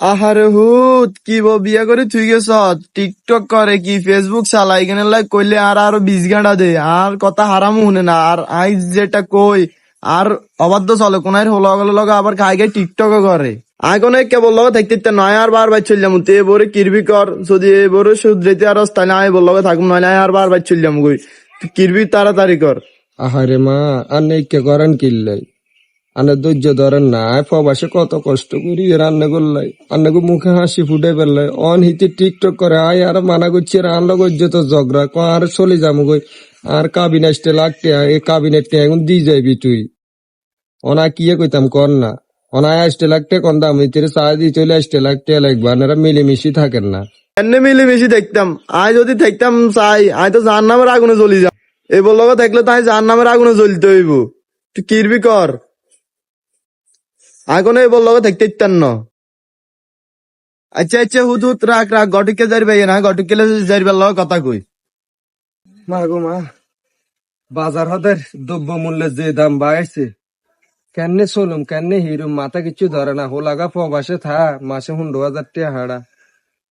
আহারে হুত, কি বো, বিয়া করে তুই গেছ টিকটক করে কি ফেসবুক চালাই এখানে লাই কইলে আর আরও বিশ গাঁটা দে। আর কথা হারাম শুনে না, আর আই যেটা কই, আর অবাধ্য চলে। কোনায় হলো গেল লগে আবার খাই খাই টিকটকও করে। আই কোন কেবল লগে থাকতে নয় আর বার বার চললাম তুই এবারে কিরবি কর যদি এবারে শুধরাইতে আর তাহলে আই বল লগে থাকুম নয় আর বার বার চললাম তুই কিরবি তাড়াতাড়ি কর আহারে মা আন্নে কে করেন কিল্লাই আন্নে ধৈর্য ধরেন না। আয় প্রবাসে কত কষ্ট করি রান্না করলাই আন্নাকে মুখে হাসি ফুটে পেলাই অন হিতে টিকটক করে, আয় আর মানা করছি, রান্না করছে তো ঝগড়া। ক, আর চলে যাব গই আর কাবিনেটে লাগতে এই কাবিনেটে এখন দিয়ে যাইবি তুই। অনা কি কইতাম কর না। অনায় আসতে লাগতে কন দাম ইতিরে চা দিয়ে চলে আসতে লাগতে লাগবে। আনারা মিলেমিশি থাকেন না। এমনি মিলেমিশি দেখতাম। আয় যদি থাকতাম চাই, আয় তো জাহান নামের আগুনে জ্বলি যা এই বলল থাকলে তাই জাহান নামের আগুনে জ্বলতে হইব। তুই কিরবি কর? আগুনে এই বলল থাকতে ইত্যান ন আচ্ছা আচ্ছা হুত হুত রাখ রাখ, গটিকে যাইবে না, গটিকে যাইবার লগে কথা কই। মা গো মা, বাজার হদের দ্রব্য মূল্যের যে দাম বাড়ছে কেনে চলুম কেনে হিরুম, মাথা কিছু ধরে না হোলাগা প্রবাসে থা, মাসে হুন্ডো হাজার টিয়া হাড়া,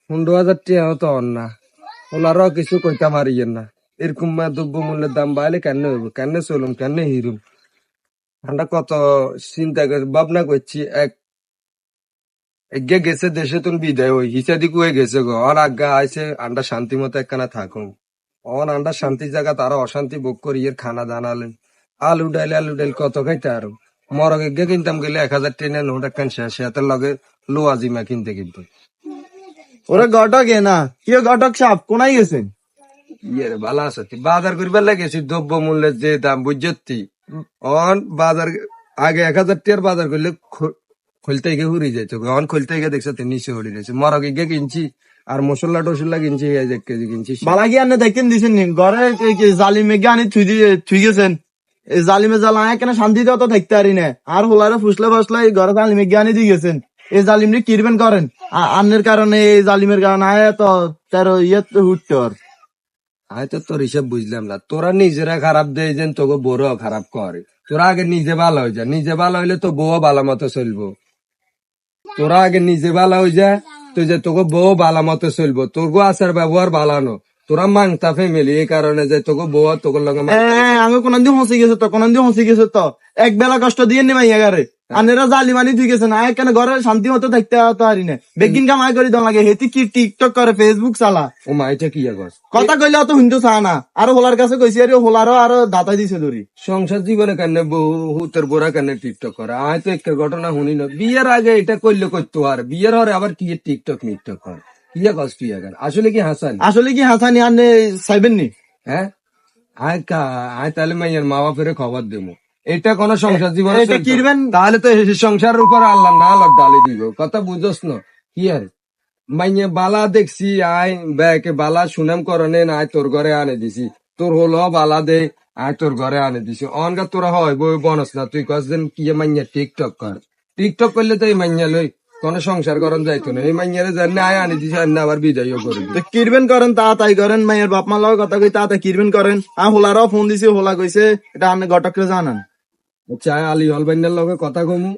হুন্ডো হাজার টিয়া তো অন না হোলারও কিছু কইতা মারিয়েন না, এরকম মা দ্রব্য মূল্যের দাম বাড়লে কেন হইব কেনে চলুম কেনে হিরুম? আমরা কত চিন্তা করে ভাবনা করছি এক এগে গেছে দেশে তুমি বিদায় হই হিসাদি কুয়ে গেছে গো। আর আজ্ঞা আইছে আন্ডা শান্তি মতো একখানা থাকুন। অন আন্ডা শান্তি জায়গা তারা অশান্তি ভোগ করি এর খানা দানালেন আলু ডাইল আলু ডাইল কত খাইতে আরও। মরক এগে কিনতাম গেলে এক হাজার টেনে নোট একখান শেষ হাতের লগে লো আজিমা কিনতে কিন্তু। ওরা গটক এ না কি গটক সাপ কোনাই গেছেন? ইয়ে ভালো আছে বাজার করিবার লাগেছি দ্রব্য মূল্যের যে দাম বুঝছি অন বাজার, আগে এক হাজার টিয়ার বাজার করলে খুলতে গিয়ে হুরি যাইতো অন খুলতে গিয়ে দেখছ নিচে যাচ্ছে মরক এগে কিনছি, আর মশলা টসলা কিনছি এক কেজি কিনছি। বালা কি আনে দেখেন দিছেন নি। ঘরে জালিমে গিয়ে আনি থুই দিয়ে থুই গেছেন। জালিমে জ্বালা কেন? শান্তিতে অত থাকতে পারি না। আর হোলারে ফুসলে ফুসলে ঘরে জালিমে গিয়ে আনি দিয়ে গেছেন। এই জালিমনি কিরবেন করেন? আন্নের কারণে এই জালিমের কারণে তো তার ইয়ে তো হুটতে ওর। আমি তো তোর হিসাব বুঝলাম না। তোরা নিজেরা খারাপ দেয় তোকে বড় খারাপ কর। তোরা আগে নিজে ভালো হয়ে যা। নিজে ভালো হইলে তো বউ ভালো মতো চলবো। তোরা আগে নিজে ভালো হয়ে যা তুই যে তোকে বউ ভালো মতো চলবো। তোর গো আচার ব্যবহার ভালো তোরা মাংতা ফ্যামিলি এই কারণে যে তোকে বউ তোকে লগে আগে কোন দিন হসি গেছে তো কোন দিন হসি গেছে তো। এক বেলা কষ্ট দিয়ে নি মাইয়া গারে আনেরা জালিমানি তুই গেছেন আয় কেন ঘরে শান্তি মতো থাকতে তো পারি না। বেগিন কামাই করি দন লাগে হেতি কি টিকটক করে ফেসবুক চালা। ও মা এটা কি আগস কথা কইলে অত হিন্দু চা না। আর হোলার কাছে কইছি আরে হোলারও আরও দাতা দিছে ধরি সংসার জীবনে কেন বউ হুতের বোরা কেন টিকটক করে? আয় তো একটা ঘটনা শুনি না। বিয়ের আগে এটা করলে করতো আর। বিয়ের হরে আবার কি টিকটক মিকটক করে কি আগস তুই আসলে কি হাসান? আসলে কি হাসানি? আনে চাইবেন নি? হ্যাঁ? আয় আয় তাহলে মাইয়ের মা বাপের খবর দেবো এটা কোন সংসার জীবন এটা তাহলে তো সংসারের উপর আল্লাহ না আল্লাহ ডালি দিব। কথা বুঝোস না। কি আর? মাইয়ে বালা দেখছি আয় ব্যাকে বালা সুনাম করনে আয় তোর ঘরে আনে দিছি। তোর হলো বালা দে আয় তোর ঘরে আনে দিছি। অনগা তোরা হয় বই বনস না। তুই কস দিন কি মাইয়া টিকটক কর। টিকটক করলে তো এই মাইয়া লই কোন সংসার করন যাইতো না। এই মাইয়ারে জানে আয় আনে দিছি আনে আবার বিদায়ও করবি তো কিরবেন করেন তা তাই করেন, মাইয়ের বাপ মা লগে কথা কই তা তাই কিরবেন করেন? আ হোলারও ফোন দিছি, হোলা কইছে, এটা আপনি গটকরে জানান। চায় আলী হলবাইনের লগে কথা কমু,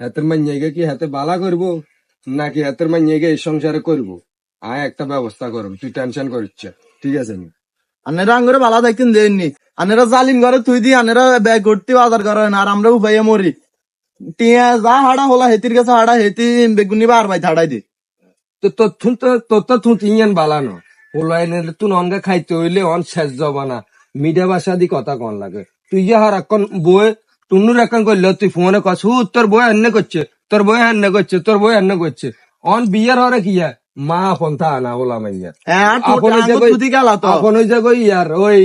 হাতের মাইয়াকে কি হাতে বালা করব? নাকি হাতের মাইয়াকে এই সংসারে করব? আয়, একটা ব্যবস্থা করব তুই টেনশন করিস ঠিক আছে নি? আনেরা আঙ্গুরে বালা দেখতেন দেননি। আনেরা জালিম ঘরে তুই দি আনেরা ব্যাগ করতে বাজার করেন আর আমরা উপাইয়া মরি। টিয়া যা হাড়া হোলা হেতির কাছে হাড়া হেতি বেগুনি বার ভাই ছাড়াই দি। তো তোর থুন তো তোর তো থুন তিন বালানো। ওলাইনে তুই অনগা খাইতে হইলে অন শেষ যাবা না মিডিয়া ভাষা দি কথা কন লাগে। তুই যে হার এখন বই টুন্নুর এখন করলে তুই ফোনে কস হু তোর বই এনে করছে তোর বই এনে করছে তোর বই এনে করছে। অন বিয়ার হরে কি? মা পন্থা আনা ওলা মাইয়া। হ্যাঁ আপন ওই জায়গায় ইয়ার ওই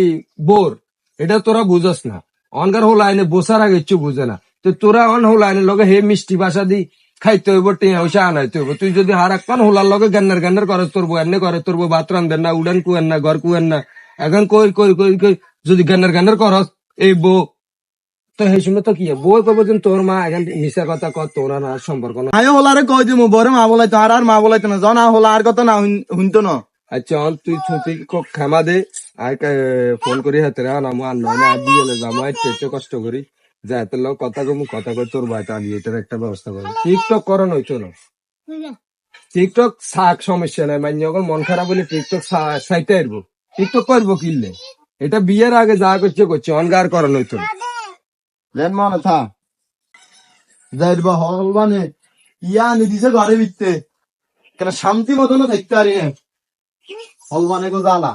বোর এটা তোরা বুঝস না। অনকার হল আইনে বসার আগে ইচ্ছু বুঝে না। তো তোরা অন হল লগে হে মিষ্টি ভাষা দি খাইতে হইব টিয়া হইসা আনাইতে হইব। তুই যদি হার একখান হোলার লগে গান্নার গান্নার করে তোর এনে করে তোর ভাত রান্ধেন না উড়ান কুয়েন না ঘর কুয়েন না। এখন কই কই কই কই যদি গান্নার গান্নার করস এই বউ। তো সেই সময় তো কি? বউ কব যে তোর মা এখন মিশা কথা কর তোরা না সম্পর্ক না আমি হোলারে কই দিমু বরে মা বলাইতো আর আর মা বলাইতো না। জন হোলা আর কথা না শুনতো না। আচ্ছা অন তুই ছুটি খামা দে আর ফোন করি হাতে রা নামো আর নয় না দিয়ে এলে যাব কষ্ট করি। যা হাতে লোক কথা কমু কথা কই তোর বাড়িতে আনি এটার একটা ব্যবস্থা করি। টিকটক করো নইতো না। টিকটক সাক সমস্যা নাই মানে যখন মন খারাপ হলে টিকটক সাইতে আসব টিকটক করব কিনলে এটা বিয়ের আগে যা করছে করছে অনগার করানো হইতো। লেন মনে থা। যাইবা হল মানে ইয়া আনি দিছে ঘরে বিকতে কেন শান্তি মতন থাকতে পারি না। হল মানে গো জ্বালা।